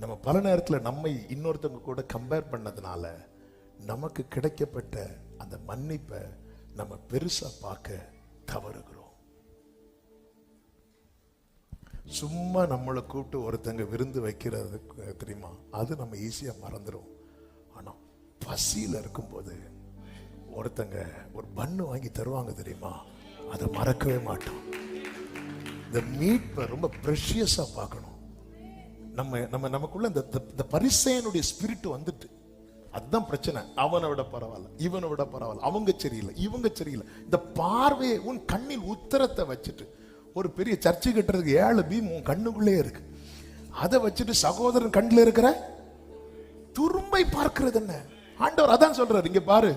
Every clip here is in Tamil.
நம்ம பல நேரத்தில் நம்மை இன்னொருத்தவங்க கூட கம்பேர் பண்ணதுனால நமக்கு கிடைக்கப்பட்ட அந்த மன்னிப்பை நம்ம பெருசாக பார்க்க தவறுகிறோம். சும்மா நம்மளை கூப்பிட்டு ஒருத்தங்க விருந்து வைக்கிறது தெரியுமா? அது நம்ம ஈஸியாக மறந்துடும் ஆனால் பசியில் இருக்கும்போது ஒருத்தங்க ஒரு பண்ணு வாங்கி தருவாங்க தெரியுமா? அதை மறக்கவே மாட்டோம். இந்த மீட்பை ரொம்ப ப்ரெஷியஸாக பார்க்கணும். நம்ம நம்ம நமக்குள்ள இந்த இந்த- பரிசையனுடைய ஸ்பிரிட் வந்துட்டு. அதுதான் பிரச்சனை. அவனை விட பரவாயில்ல இவனை விட பரவாயில்ல அவங்க சரியில்லை இவங்க சரியில்லை. இந்த பார்வையை உன் கண்ணில் உத்தரத்தை வச்சுட்டு ஒரு பெரிய சர்ச்சை கட்டுறதுக்கு ஏழு பீம் உன் கண்ணுக்குள்ளே இருக்கு. அதை வச்சுட்டு சகோதரன் கண்ணில் இருக்கிற துரும்பை பார்க்கிறது என்ன? ஆண்டவர் அதான் சொல்றாரு இங்க பாரு.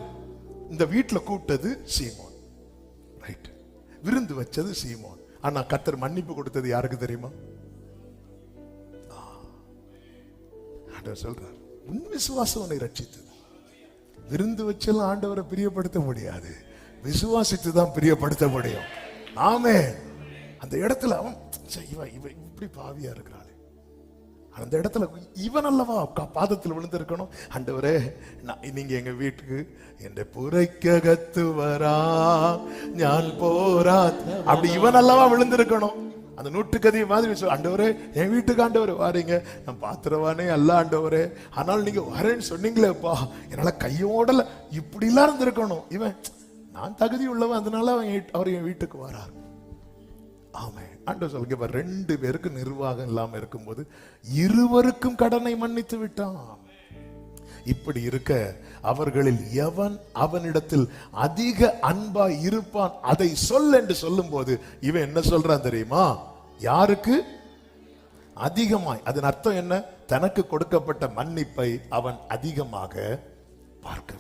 இந்த வீட்டில் கூப்பிட்டது சீமோன். ரைட் விருந்து வச்சது சீமோன். ஆனா கத்தர் மன்னிப்பு கொடுத்தது யாருக்கு தெரியுமா? ஆண்டவர் சொல்றார் உன் விசுவாசம் உன்னை ரட்சித்தது. விருந்து வச்செல்லாம் ஆண்டவரை பிரியப்படுத்த முடியாது. விசுவாசித்து தான் பிரியப்படுத்த முடியும். ஆமே அந்த இடத்துல அவன் இவன் இவன் இப்படி பாவியா இருக்கிறாள். அந்த இடத்துல இவன் அல்லவா பாதத்தில் விழுந்திருக்கணும்? ஆண்டவரே நான் நீங்க எங்க வீட்டுக்கு என்ற புரைக்ககத்து வரா ஞான் போரா அப்படி இவன் அல்லவா விழுந்திருக்கணும்? அந்த நூற்றுக்கதி மாதிரி சொல் ஆண்டவரே என் வீட்டுக்கு ஆண்டவரே வாரீங்க. நான் பாத்திரவானே அல்ல ஆண்டவரே. ஆனால் நீங்க வரேன்னு சொன்னீங்களேப்பா. என்னால கையோடல இப்படிலாம் இருந்திருக்கணும். இவன் நான் தகுதி உள்ளவன் அதனால அவன் அவர் என் வீட்டுக்கு வரார். ஆமே ஆண்டவர் சொல்லுங்க இப்ப ரெண்டு பேருக்கு நிர்வாகம் இல்லாம இருக்கும்போது இருவருக்கும் கடனை மன்னித்து விட்டான். இப்படி இருக்க அவர்களில் எவன் அவனிடத்தில் அதிக அன்பா இருப்பான்? அதை சொல் என்று சொல்லும்போது இவன் என்ன சொல்றான் தெரியுமா? யாருக்கு? அதிகமாய். அதன் அர்த்தம் என்ன? தனக்கு கொடுக்கப்பட்ட மன்னிப்பை அவன் அதிகமாக பார்க்க